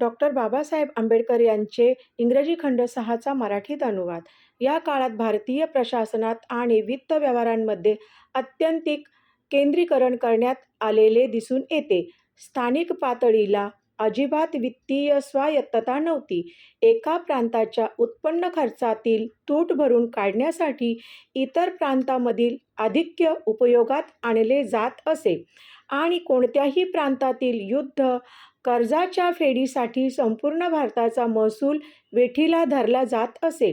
Doctor Babasaheb Ambedkar यांचे इंग्रजी खंड सहाचा मराठीत अनुवाद या काळात भारतीय प्रशासनात आणि वित्त व्यवहारांमध्ये आत्यंतिक केंद्रीकरण करण्यात आलेले दिसून येते. स्थानिक पातळीला अजिबात वित्तीय स्वायत्तता नव्हती. एका प्रांताच्या उत्पन्न खर्चातील तूट भरून काढण्यासाठी इतर प्रांतामधील आधिक्य उपयोगात आणले जात असे आणि कोणत्याही प्रांतातील युद्ध कर्जाच्या फेडीसाठी संपूर्ण भारताचा महसूल वेठीला धरला जात असे.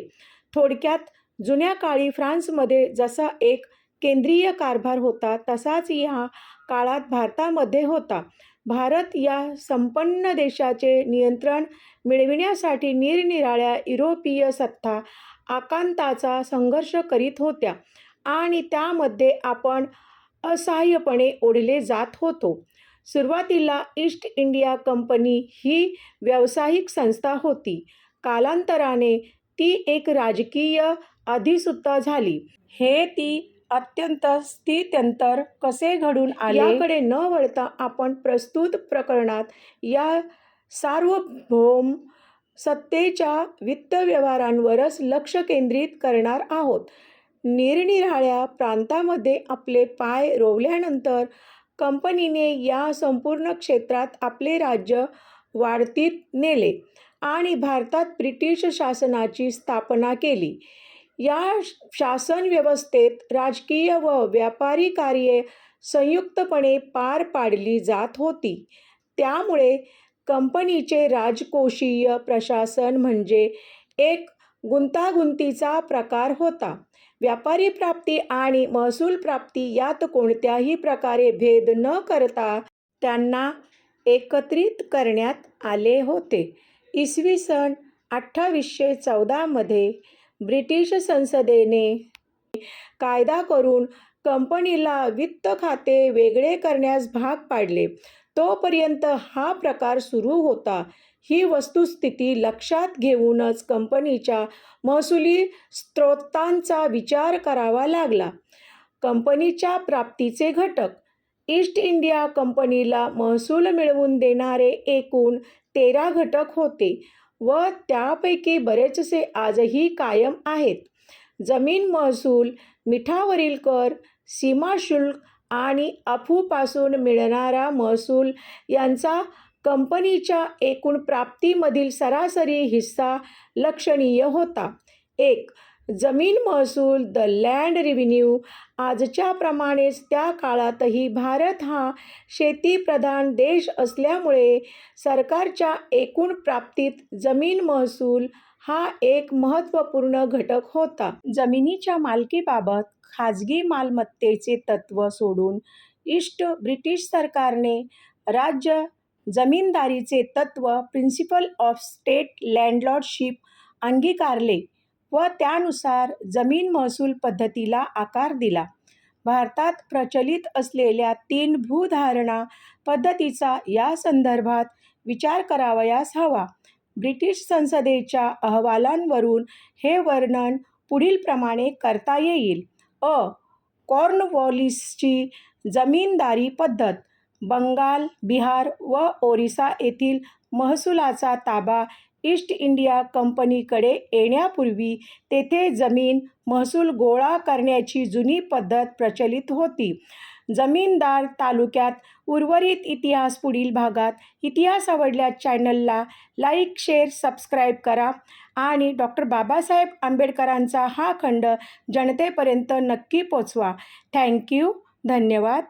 थोडक्यात जुन्या काळी फ्रान्समध्ये जसा एक केंद्रीय कारभार होता तसाच या काळात भारतामध्ये होता. भारत या संपन्न देशाचे नियंत्रण मिळविण्यासाठी निरनिराळ्या युरोपीय सत्ता आकांताचा संघर्ष करीत होत्या आणि त्यामध्ये आपण असहाय्यपणे ओढले जात होतो. सुरुवातीला ईस्ट इंडिया कंपनी ही व्यावसायिक संस्था होती. कालांतराने ती एक राजकीय अधिसत्ता झाली. हे ती अत्यंत स्थित्यंतर कसे घडून आले याकडे न वळता आपण प्रस्तुत प्रकरणात या सार्वभौम सत्तेच्या वित्त व्यवहारांवरच लक्ष केंद्रित करणार आहोत. निरनिराळ्या प्रांतामध्ये आपले पाय रोवल्यानंतर कंपनीने या संपूर्ण क्षेत्रात आपले राज्य वाढतीत नेले आणि भारतात ब्रिटिश शासनाची स्थापना केली. या शासन व्यवस्थेत राजकीय व व्यापारी कार्ये संयुक्तपणे पार पाडली जात होती. त्यामुळे कंपनीचे राजकोषीय प्रशासन म्हणजे एक गुंतागुंतीचा प्रकार होता. व्यापारी प्राप्ती आणि महसूल प्राप्ती यात कोणत्याही प्रकारे भेद न करता त्यांना एकत्रित करण्यात आले होते. इसवी सन अठ्ठावीसशे चौदामध्ये ब्रिटिश संसदेने कायदा करून कंपनीला वित्त खाते वेगळे करण्यास भाग पाडले. तोपर्यंत हा प्रकार सुरू होता. ही वस्तुस्थिती लक्षात घेऊनच कंपनीच्या महसुली स्रोतांचा विचार करावा लागला. कंपनीच्या प्राप्तीचे घटक - ईस्ट इंडिया कंपनीला महसूल मिळवून देणारे एकूण तेरा घटक होते व त्यापैकी बरेचसे आजही कायम आहेत. जमीन महसूल, मिठावरील कर, सीमाशुल्क आणि अफूपासून मिळणारा महसूल यांचा कंपनीच्या एकूण प्राप्तीमधील सरासरी हिस्सा लक्षणीय होता. एक. जमीन महसूल द लँड रिव्हेन्यू आजच्याप्रमाणेच त्या काळातही भारत हा शेतीप्रधान देश असल्यामुळे सरकारच्या एकूण प्राप्तीत जमीन महसूल हा एक महत्त्वपूर्ण घटक होता. जमिनीच्या मालकीबाबत खाजगी मालमत्तेचे तत्त्व सोडून इष्ट ब्रिटिश सरकारने राज्य जमीनदारीचे तत्त्व प्रिन्सिपल ऑफ स्टेट लँडलॉर्डशिप अंगीकारले व त्यानुसार जमीन महसूल पद्धतीला आकार दिला. भारतात प्रचलित असलेल्या तीन भूधारणा पद्धतीचा या संदर्भात विचार करावयास हवा. ब्रिटिश संसदेच्या अहवालांवरून हे वर्णन पुढीलप्रमाणे करता येईल. अ. कॉर्नवॉलिसची जमीनदारी पद्धत - बंगाल, बिहार व ओरिसा येथील महसुलाचा ताबा ईस्ट इंडिया कंपनीकडे येण्यापूर्वी तेथे जमीन महसूल गोळा करण्याची जुनी पद्धत प्रचलित होती. जमीनदार तालुक्यात उर्वरित इतिहास पुढील भागात इतिहास आवडल्यास चॅनलला लाईक शेअर सबस्क्राईब करा आणि डॉक्टर बाबासाहेब आंबेडकरांचा हा खंड जनतेपर्यंत नक्की पोचवा. थँक्यू धन्यवाद.